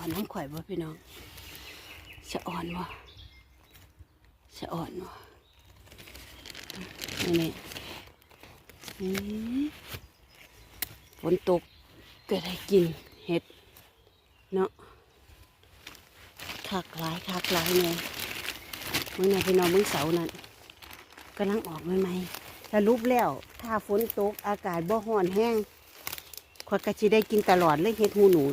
อนน้ำข่อยบ่พี่น้องสะอ่อนบ่สะอ่อนบ่นี่นี่ฝนตกก็ได้กินเห็ดเนาะคักหลายคักหลายเนี่ยมื่อนี้พี่น้องเมึงเสาร์นั่นกำลังออกใหม่ๆสรุปแล้ว ถ้าฝนตกอากาศบ่ร้อนแห้งข่อยก็สิได้กินตลอดเลยเห็ดหูหนู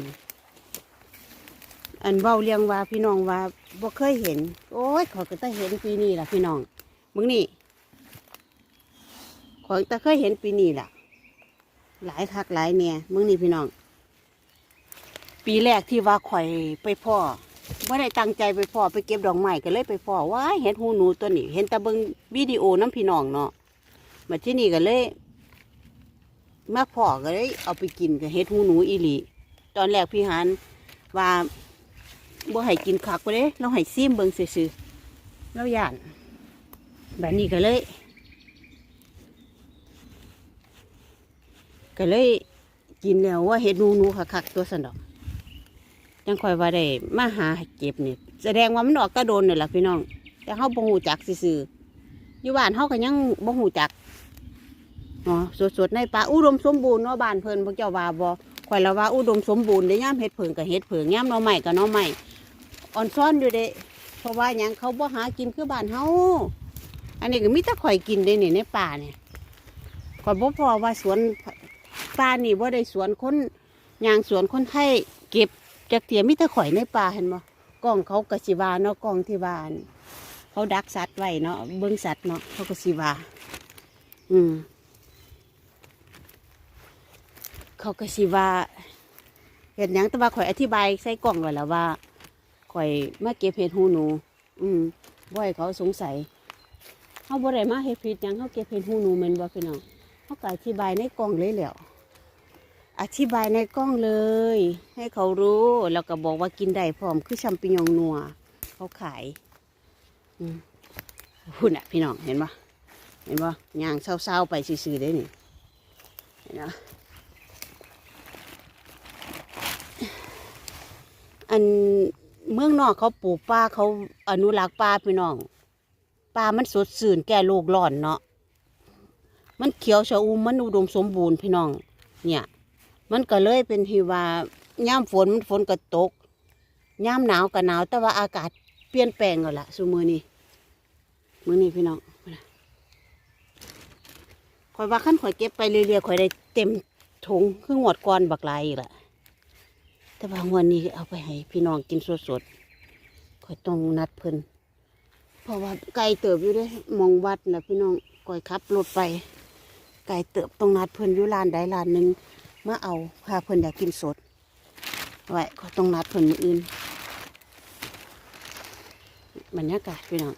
อันเว้าเรียงว่าพี่น้องว่าบ่เคยเห็น โอ้ยขอยก็ต้เห็นปีนี้ล่ะพี่น้องมึงนี่ขอยก็เคยเห็นปีนี้ล่ะ หลายคักหลายเนี่ยมึงนี่พี่น้อง ปีแรกที่ว่าข่อยไปพ่อว่ได้ตั้งใจไปพ่อไปเก็บดอกไม้ก็เลยไปพ่อว่าเห็นหูหนูตัวนี้ เห็นแต่เบิงวิดีโอน้ำพี่น้องเนาะมาที่นี่ก็เลยมาพ่อก็เลยเอาไปกินกับเห็ดหูหนูอีหลีตอนแรกพี่หันว่า บ่ให้กินคักไปเลยเราให้ซิมเบิงซื่อๆเราหยานแบบนี้ก็เลย ก็เลยกินแล้วว่าเห็ดหนูหนูคักๆตัวสนดอกยังคอยว่าได้มาหาเก็บนี่แสดงว่ามันออกกระโดนเนี่ยแหละพี่น้อง แต่เฮาบ่ฮู้จักซื่อๆอยู่บ้านเฮาก็ยังบ่ฮู้จักอ๋อสดๆในป่าอุดมสมบูรณ์เนาะบ้านเพิ่นพวกเจ้าว่าบ่ข่อยละว่าอุดมสมบูรณ์เด้ย่ามเฮ็ดเผิงกับเฮ็ดเผิงย่ามหน่อไม้กับหน่อไม้ อ่อนซ้อนอยู่เด้เพราะว่าหยังเขาบ่หากินคือบ้านเฮาอันนี้ก็มีแต่ข่อยกินเด้เนี่ยในป่าเนี่ยข่อยบ่พอว่าสวนป่านี่บ่ได้สวนคนยางสวนคนไทยเก็บจักเทียมีแต่ข่อยในป่าเห็นบ่กล้องเขาก็สิวาเนาะกล้องที่บ้านเขาดักสัตว์ไว้เนาะเบิ่งสัตว์เนาะเขาก็สิวาอืมเขาก็สิวาเห็นหยังแต่ว่าข่อยอธิบายใส่กล่องไว้แล้วว่า ข่อยมาเก็บเห็ดหูหนู อืมบ่ให้เขาสงสัยเขาบ่ได้มาเฮ็ดผิดยังเขาเก็บเห็ดหูหนูแม่นบ่พี่น้องเขาก็อธิบายในกล่องเลยแล้วอธิบายในกล้องเลย ให้เขารู้แล้วก็บอกว่ากินได้พร้อมคือชัมปิญองนัว เขาขายอืมพุ่นอะ พี่น้องเห็นปะเห็นปะย่างเศร้าๆไปซื่อๆได้นี่เห็นปะอัน เมืองนอกเขาปลูกป่าเขาอนุรักษ์ป่าพี่น้องป่ามันสดสื่นแก่โลกร้อนเนาะมันเขียวชอุ่มมันอุดมสมบูรณ์พี่น้อง เนี่ย มันก็เลยเป็นที่ว่าย่ามฝนมันฝนก็ตกย่ามหนาวก็หนาว แต่ว่าอากาศเปลี่ยนแปลงแล้วล่ะสุมือนี้มือนี้พี่น้องข่อยว่าขั้นข่อยเก็บไปเรื่อยๆข่อยได้เต็มถุงคืองวดก่อนบักหลายอีกละ แต่บางวันนี้เอาไปให้พี่น้องกินสดๆคอยต้องนัดเพิ่นเพราะว่าไก่เติบอยู่ด้วยมองวัดนะพี่น้องคอยขับรถไป ไก่เติบต้องนัดเพิ่นอยู่ร้านใดร้านหนึ่งมาเอาพาเพิ่นอยากกินสดไว้ก็ต้องนัดเพิ่นอื่นบรรยากาศพี่น้อง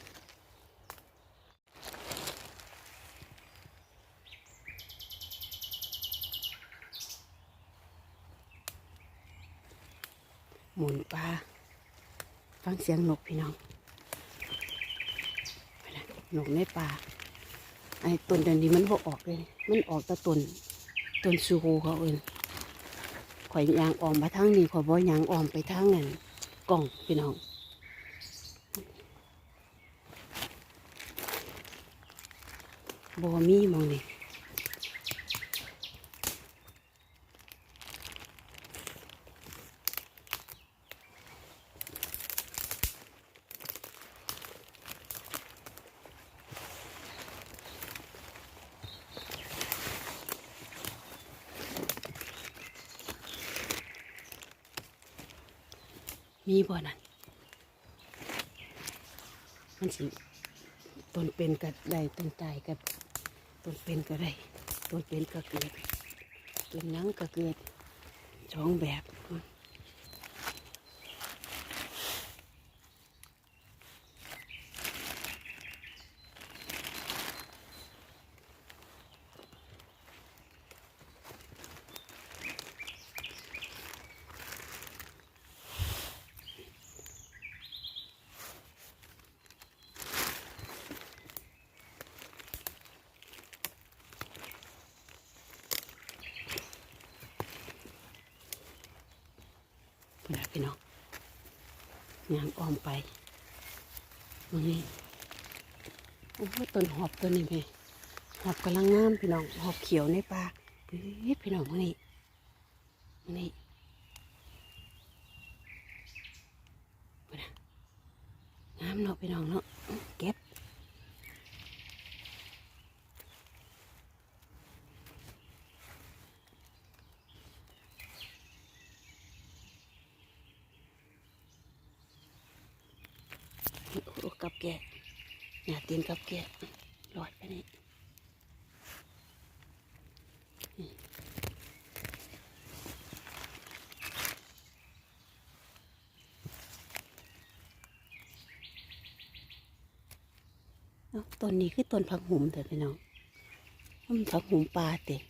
หมุนปลาฟังเสียงนกพี่น้องไปนะนกในป่าไอ้ต้นเดี๋ยวนี้มันบ่ออกเลย มันออกแต่ต้นต้นซูโฮเขาเอินข่อยยางออมมาทางนี้ข่อยบ่ยางออมไปทางนั้นกล่องพี่น้องบ่มีมองนี่ มีบ่อนั่นมันสิต้นเป็นก็ได้ต้นตายก็ต้นเป็นก็ได้ต้นเป็นก็เกิดต้นยังก็เกิดสองแบบ พุ่ นน่ะพี่น้องยางอ้อมไปตรงนี้โอ้ต้นหอบตัวนี้แม่หอบกำลังงามพี่น้องหอบเขียวในป่าเฮ้ยพี่น้องมานี่มานี่มานะงามเนาะพี่น้องเนาะเก็บ โอ้ กับแกะหนาตีนกับแกะลอยไปนี่น้อ้าต้นนี้คือต้นผักหุมเถอะพี่น้องมันผักหุมปลาเตะ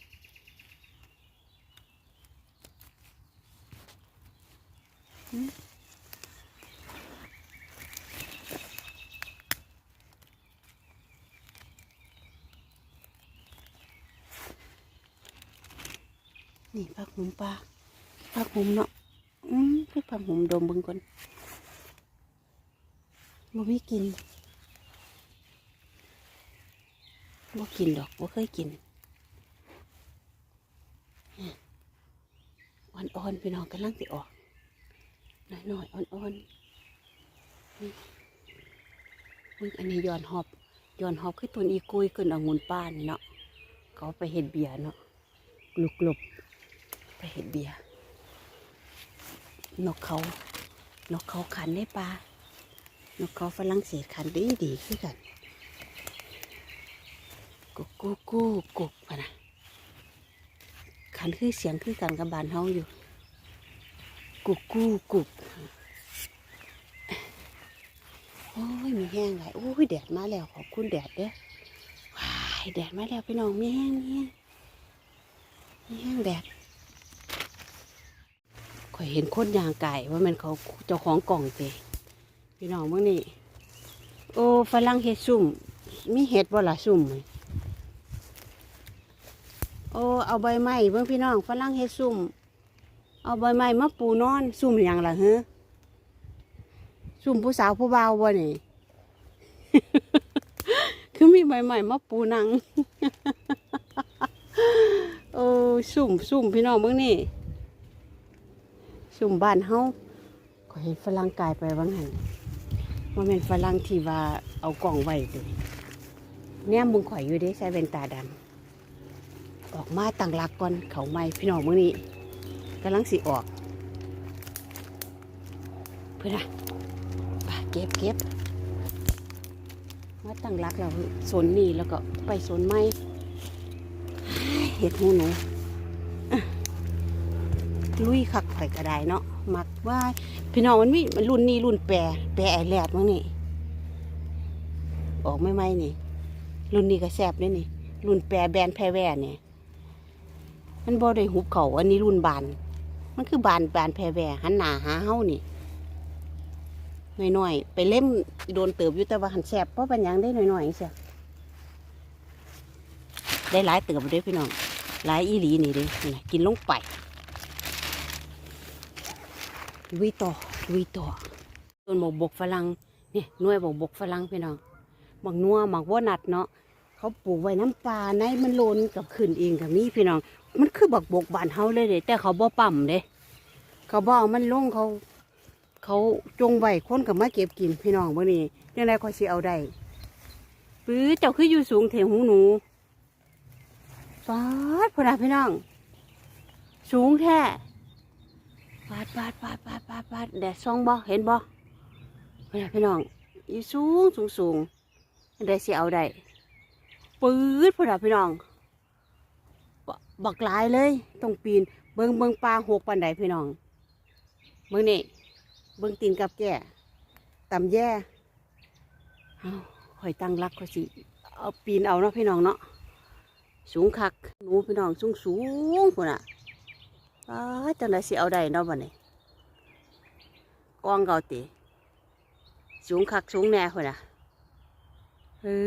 นี่ผักหุมปลาผักหุมเนาะอืมคือผักหุมดมเบิ่งก่อนบ่มีกินบ่กินดอกบ่เคยกินอ่อนๆพี่น้องกำลังสิออกหน้อยๆอ่อนๆนี่อันนี้ย้อนหอบย้อนหอบคือต้นอีกุยขึ้นองุ่นป้านเนาะเขาไปเฮ็ดเบียเนาะกลุบๆ ไปเฮ็ดเบียร์นกเขา นกเขาขันในปลานกเขาฝรั่งเศสขันดีดีๆคือกันกุกกุกกุกกุกพะนะขันคือเสียงคือกันกับบานเฮาอยู่ กุกกุกกุกโอ้ยมีแห้งไหลโอ้ยแดดมาแล้วขอบคุณแดดเด้อว้ายแดดมาแล้วพี่น้องมีแห้งมีแห้งมีแห้งแดด ข่อยเห็นคนยางไก่ว่ามันเขาเจ้าของกล่องเตพี่น้องเมื่อนี่โอ้ฝรั่งเห็ดซุ่ม มีเห็ดบ่ล่ะซุ่มโอ้เอาใบไม้เบิ่งพี่น้องฝรั่งเฮ็ดซุ่ม เอาใบไม้มาปูนอนซุ่มหยังล่ะเฮ้ซุ่มผู้สาวผู้บ่าวบ่นี่คือมีใบไม้มาปูนังโอ้ซุ่มซุ่มพี่น้องเบิ่งนี่ ซุ่มบ้านเฮาก็เห็นฝรั่งกายไปบางหันว่าแม่นฝรั่งที่ว่าเอากล่องไว้เด้แนมบุงข่อยอยู่ด้ใส่แว่นตาดำออกมาตั้งหลักก่อนเขาไม่พี่น้องมื้อนี้กำลังสิออก เพื่อนอะเก็บเก็บมาตั้งหลักแล้วสนนี่แล้วก็ไปสนไม้เห็ดหูหนูอะ ลุยคักข่อยกระได้เนาะมักว่าพี่น้องมันมีมันรุ่นนี้รุ่นแปรแปรไอแลดมั้งนี่ ออกไม่ไม่นี่ รุ่นนี้ก็แซบด้วยนี่ รุ่นแปรแบรนแพรแว่เนี่ยมันบ่ได้หุบเขาอันนี้รุ่นบาน มันคือบานบานแพรแวหันหนาหาเฮานี่หน่อยๆไปเล่มโดนเติบอยู่แต่ว่าหันแสบเพราะปัญญังได้หน่อยๆเสียได้หลายเติบด้อพี่น้องหลายอีหลีนี่เด้นี่นะกินลงไป ลุยต่อลุยต่อต้นหมกบกฝรั่งนี่หน่วยบกบกฝรั่งพี่น้องบางนัวบางว่านัดเนาะเขาปลูกไว้น้ำปลาในมันโลนกับขึ้นเองกับนี้พี่น้อง มันคือบักบกบานเฮาเลยเด้แต่เขาบ่ปั่มเด้เขาบ่เอามันลงเขา เขาจงไว้คนกับมาเก็บกินพี่น้องเมื่อนี้ยังไงก็สิเอาได้ปื้อเจ้าคืออยู่สูงเถวหูหนูฟาดพอดาพี่น้อง สูงแท้ ปาดปาดปาดปาดปาดปาดแดดส่องบ่เห็นบ่พอดาพี่น้องอยู่สูงสูงสูงได้สิเอาได้ปื๊ดพอดพี่น้องบบักหลายเลยต้องปีนเบิงเบิงปลาหกปันไดพี่น้องเบิงนี่เบิงตีนกับแก่ตำแย่เอาข่อยตั้งรักข่อยสิเอาปีนเอาเนาะพี่น้องเนาะสูงคักหนูพี่น้องสูงสูงพุ่นอะ ป้าจังไดสิเอาได้เนาะบ่เนี่ยกองเกาตีสูงคักสูงแน่คนนอะเฮ้